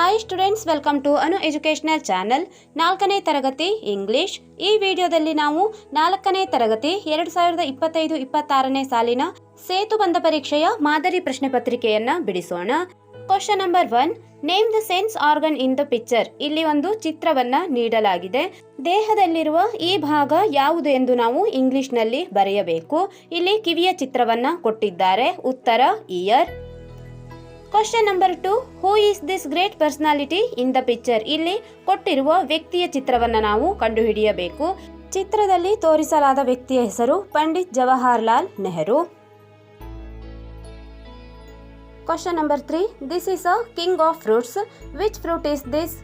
Hi students welcome to Anu educational channel ನಾಲ್ಕನೇ ತರಗತಿ English ಈ ವಿಡಿಯೋದಲ್ಲಿ ನಾವು ನಾಲ್ಕನೇ ತರಗತಿ ಎರಡು ಸಾವಿರದ ಇಪ್ಪತ್ತೈದು ಇಪ್ಪತ್ತಾರನೇ ಸಾಲಿನ ಸೇತುಬಂಧ ಪರೀಕ್ಷೆಯ ಮಾದರಿ ಪ್ರಶ್ನೆ ಪತ್ರಿಕೆಯನ್ನ ಬಿಡಿಸೋಣ. Question number one name the sense organ in the picture ಇಲ್ಲಿ ಒಂದು ಚಿತ್ರವನ್ನ ನೀಡಲಾಗಿದೆ. ದೇಹದಲ್ಲಿರುವ ಈ ಭಾಗ ಯಾವುದು ಎಂದು ನಾವು ಇಂಗ್ಲಿಷ್ನಲ್ಲಿ ಬರೆಯಬೇಕು. ಇಲ್ಲಿ ಕಿವಿಯ ಚಿತ್ರವನ್ನ ಕೊಟ್ಟಿದ್ದಾರೆ. ಉತ್ತರ ear question number two who is this great personality in the picture ಇಲ್ಲಿ ಕೊಟ್ಟಿರುವ ವ್ಯಕ್ತಿಯ ಚಿತ್ರವನ್ನು ನಾವು ಕಂಡುಹಿಡಿಯಬೇಕು. ಚಿತ್ರದಲ್ಲಿ ತೋರಿಸಲಾದ ವ್ಯಕ್ತಿಯ ಹೆಸರು Pandit Jawaharlal Nehru. Question number three this is a king of fruits which fruit is this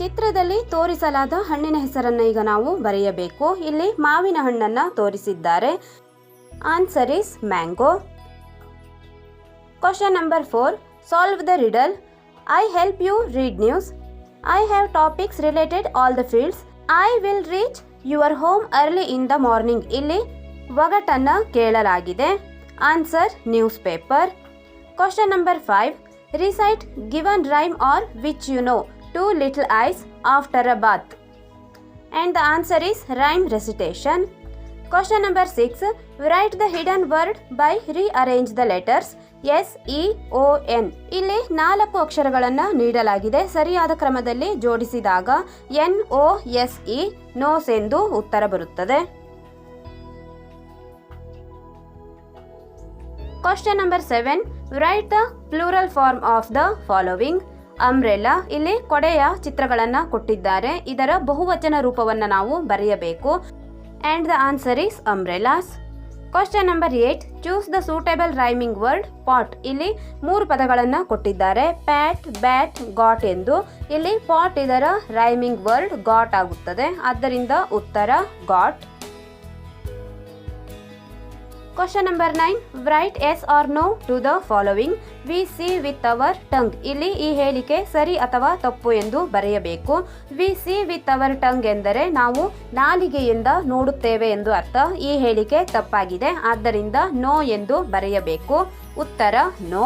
ಚಿತ್ರದಲ್ಲಿ ತೋರಿಸಲಾದ ಹಣ್ಣಿನ ಹೆಸರನ್ನು ಈಗ ನಾವು ಬರೆಯಬೇಕು. ಇಲ್ಲಿ ಮಾವಿನ ಹಣ್ಣನ್ನು ತೋರಿಸಿದ್ದಾರೆ. Answer is mango question number four solve the riddle I help you read news I have topics related all the fields I will reach your home early in the morning ಇಲ್ಲಿ ಒಗಟನ್ನು ಕೇಳಲಾಗಿದೆ. Answer newspaper question number five recite given rhyme or which you know two little eyes after a bath and the answer is rhyme recitation. Question number 6 Write the hidden word by rearrange the letters. S E O N ಇಲ್ಲಿ ನಾಲ್ಕು ಅಕ್ಷರಗಳನ್ನು ನೀಡಲಾಗಿದೆ. ಸರಿಯಾದ ಕ್ರಮದಲ್ಲಿ ಜೋಡಿಸಿದಾಗ N O S E nose ಎಂದು ಉತ್ತರ ಬರುತ್ತದೆ. Question number seven write the plural form of the following umbrella ಇಲ್ಲಿ ಕೊಡೆಯ ಚಿತ್ರಗಳನ್ನು ಕೊಟ್ಟಿದ್ದಾರೆ. ಇದರ ಬಹುವಚನ ರೂಪವನ್ನು ನಾವು ಬರೆಯಬೇಕು. And the answer is umbrellas question number eight choose the suitable rhyming word pot ಇಲ್ಲಿ ಮೂರು ಪದಗಳನ್ನು ಕೊಟ್ಟಿದ್ದಾರೆ. ಪ್ಯಾಟ್ ಬ್ಯಾಟ್ ಗಾಟ್ ಎಂದು. ಇಲ್ಲಿ ಪಾಟ್ ಇದರ ರೈಮಿಂಗ್ ವರ್ಡ್ ಗಾಟ್ ಆಗುತ್ತದೆ. ಆದ್ದರಿಂದ ಉತ್ತರ got question number nine write yes or no to the following we see with our tongue ಇಲ್ಲಿ ಈ ಹೇಳಿಕೆ ಸರಿ ಅಥವಾ ತಪ್ಪು ಎಂದು ಬರೆಯಬೇಕು. We see with our tongue ಎಂದರೆ ನಾವು ನಾಲಿಗೆಯಿಂದ ನೋಡುತ್ತೇವೆ ಎಂದು ಅರ್ಥ. ಈ ಹೇಳಿಕೆ ತಪ್ಪಾಗಿದೆ. ಆದ್ದರಿಂದ ನೋ ಎಂದು ಬರೆಯಬೇಕು. ಉತ್ತರ no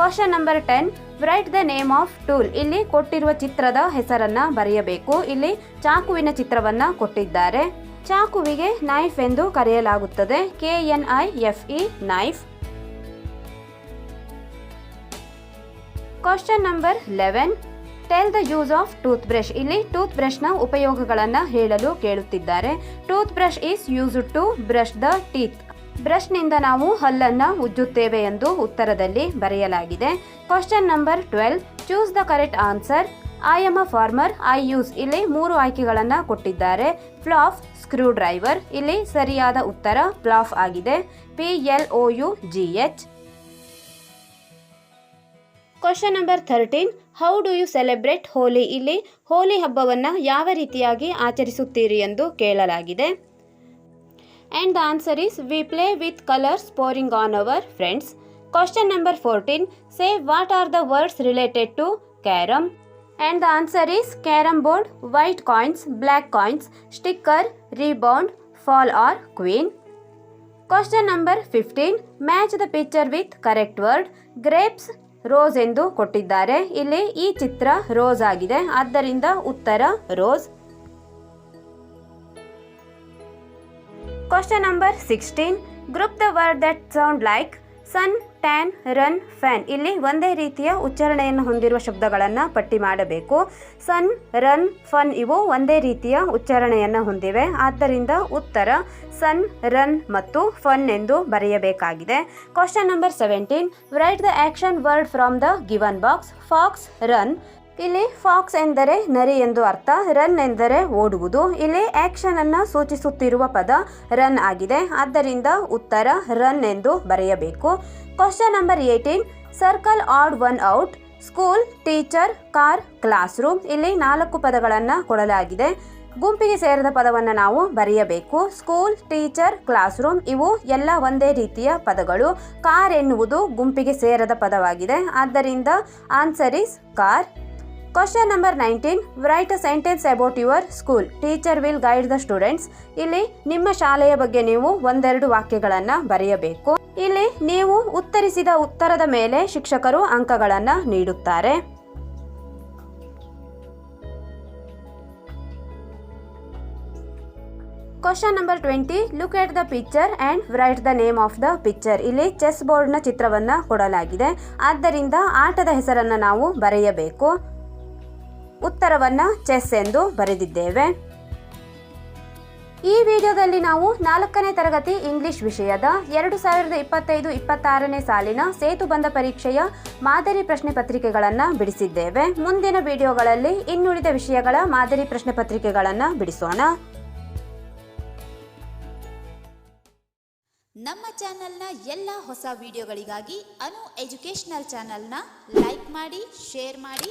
question number ten write the name of tool ಇಲ್ಲಿ ಕೊಟ್ಟಿರುವ ಚಿತ್ರದ ಹೆಸರನ್ನ ಬರೆಯಬೇಕು. ಇಲ್ಲಿ ಚಾಕುವಿನ ಚಿತ್ರವನ್ನ ಕೊಟ್ಟಿದ್ದಾರೆ. ಚಾಕುವಿಗೆ ನೈಫ್ ಎಂದು ಕರೆಯಲಾಗುತ್ತದೆ. K N I F E knife question number eleven tell the use of toothbrush ಇಲ್ಲಿ ಟೂತ್ ಬ್ರಷ್ನ ಉಪಯೋಗಗಳನ್ನು ಹೇಳಲು ಕೇಳುತ್ತಿದ್ದಾರೆ. Toothbrush is use to brush the teeth ಬ್ರಷ್ನಿಂದ ನಾವು ಹಲ್ಲನ್ನು ಉಜ್ಜುತ್ತೇವೆ ಎಂದು ಉತ್ತರದಲ್ಲಿ ಬರೆಯಲಾಗಿದೆ. Question number twelve choose the correct answer I am a farmer I use ಇಲ್ಲಿ ಮೂರು ಆಯ್ಕೆಗಳನ್ನು ಕೊಟ್ಟಿದ್ದಾರೆ. ಫ್ಲಾಫ್ ಸ್ಕ್ರೂ ಡ್ರೈವರ್ ಇಲ್ಲಿ ಸರಿಯಾದ ಉತ್ತರ ಫ್ಲಾಫ್ ಆಗಿದೆ. P L O U G H question number thirteen how do you celebrate Holi ಇಲ್ಲಿ ಹೋಲಿ ಹಬ್ಬವನ್ನು ಯಾವ ರೀತಿಯಾಗಿ ಆಚರಿಸುತ್ತೀರಿ ಎಂದು ಕೇಳಲಾಗಿದೆ. And the answer is we play with colours pouring on our friends question number fourteen say what are the words related to carrom and the answer is carrom board white coins black coins sticker rebound foul or queen question number fifteen match the picture with correct word grapes rose ಎಂದು ಕೊಟ್ಟಿದ್ದಾರೆ. ಇಲ್ಲಿ ಈ ಚಿತ್ರ rose ಆಗಿದೆ. ಆದ್ದರಿಂದ ಉತ್ತರ rose question number sixteen group the word that sound like sun tan run fan ಇಲ್ಲಿ ಒಂದೇ ರೀತಿಯ ಉಚ್ಚಾರಣೆಯನ್ನು ಹೊಂದಿರುವ ಶಬ್ದಗಳನ್ನು ಪಟ್ಟಿ ಮಾಡಬೇಕು. ಸನ್ ರನ್ ಫನ್ ಇವು ಒಂದೇ ರೀತಿಯ ಉಚ್ಚಾರಣೆಯನ್ನು ಹೊಂದಿವೆ. ಆದ್ದರಿಂದ ಉತ್ತರ ಸನ್ ರನ್ ಮತ್ತು ಫನ್ ಎಂದು ಬರೆಯಬೇಕಾಗಿದೆ. Question number seventeen write the action word from the given box fox run ಇಲ್ಲಿ ಫಾಕ್ಸ್ ಎಂದರೆ ನರಿ ಎಂದು ಅರ್ಥ, ರನ್ ಎಂದರೆ ಓಡುವುದು. ಇಲ್ಲಿ ಆಕ್ಷನ್ ಅನ್ನು ಸೂಚಿಸುತ್ತಿರುವ ಪದ ರನ್ ಆಗಿದೆ. ಆದ್ದರಿಂದ ಉತ್ತರ ರನ್ ಎಂದು ಬರೆಯಬೇಕು. Question number eighteen circle odd one out school teacher car classroom ಇಲ್ಲಿ ನಾಲ್ಕು ಪದಗಳನ್ನು ಕೊಡಲಾಗಿದೆ. ಗುಂಪಿಗೆ ಸೇರಿದ ಪದವನ್ನು ನಾವು ಬರೆಯಬೇಕು. ಸ್ಕೂಲ್ ಟೀಚರ್ ಕ್ಲಾಸ್ ರೂಮ್ ಇವು ಎಲ್ಲ ಒಂದೇ ರೀತಿಯ ಪದಗಳು. ಕಾರ್ ಎನ್ನುವುದು ಗುಂಪಿಗೆ ಸೇರದ ಪದವಾಗಿದೆ. ಆದ್ದರಿಂದ answer is car question number nineteen write a sentence about your school teacher will guide the students ಇಲ್ಲಿ ನಿಮ್ಮ ಶಾಲೆಯ ಬಗ್ಗೆ ನೀವು ಒಂದೆರಡು ವಾಕ್ಯಗಳನ್ನು ಬರೆಯಬೇಕು. ಇಲ್ಲಿ ನೀವು ಉತ್ತರಿಸಿದ ಉತ್ತರದ ಮೇಲೆ ಶಿಕ್ಷಕರು ಅಂಕಗಳನ್ನು ನೀಡುತ್ತಾರೆ. Question number twenty look at the picture and write the name of the picture ಇಲ್ಲಿ ಚೆಸ್ ಬೋರ್ಡ್ನ ಚಿತ್ರವನ್ನು ಕೊಡಲಾಗಿದೆ. ಆದ್ದರಿಂದ ಆಟದ ಹೆಸರನ್ನು ನಾವು ಬರೆಯಬೇಕು. ಉತ್ತರವನ್ನು ಚೆಸ್ ಎಂದು ಬರೆದಿದ್ದೇವೆ. ಈ ವಿಡಿಯೋದಲ್ಲಿ ನಾವು ನಾಲ್ಕನೇ ತರಗತಿ ಇಂಗ್ಲಿಷ್ ವಿಷಯದ ಎರಡು ಸಾವಿರದ ಇಪ್ಪತ್ತೈದು ಇಪ್ಪತ್ತಾರನೇ ಸಾಲಿನ ಸೇತುಬಂಧ ಪರೀಕ್ಷೆಯ ಮಾದರಿ ಪ್ರಶ್ನೆ ಪತ್ರಿಕೆಗಳನ್ನು ಬಿಡಿಸಿದ್ದೇವೆ. ಮುಂದಿನ ವಿಡಿಯೋಗಳಲ್ಲಿ ಇನ್ನುಳಿದ ವಿಷಯಗಳ ಮಾದರಿ ಪ್ರಶ್ನೆ ಪತ್ರಿಕೆಗಳನ್ನು ಬಿಡಿಸೋಣ. ನಮ್ಮ ಚಾನೆಲ್ನ ಎಲ್ಲ ಹೊಸ ವಿಡಿಯೋಗಳಿಗಾಗಿ ಅನು ಎಜುಕೇಷನಲ್ ಚಾನೆಲ್ನ ಲೈಕ್ ಮಾಡಿ, ಶೇರ್ ಮಾಡಿ.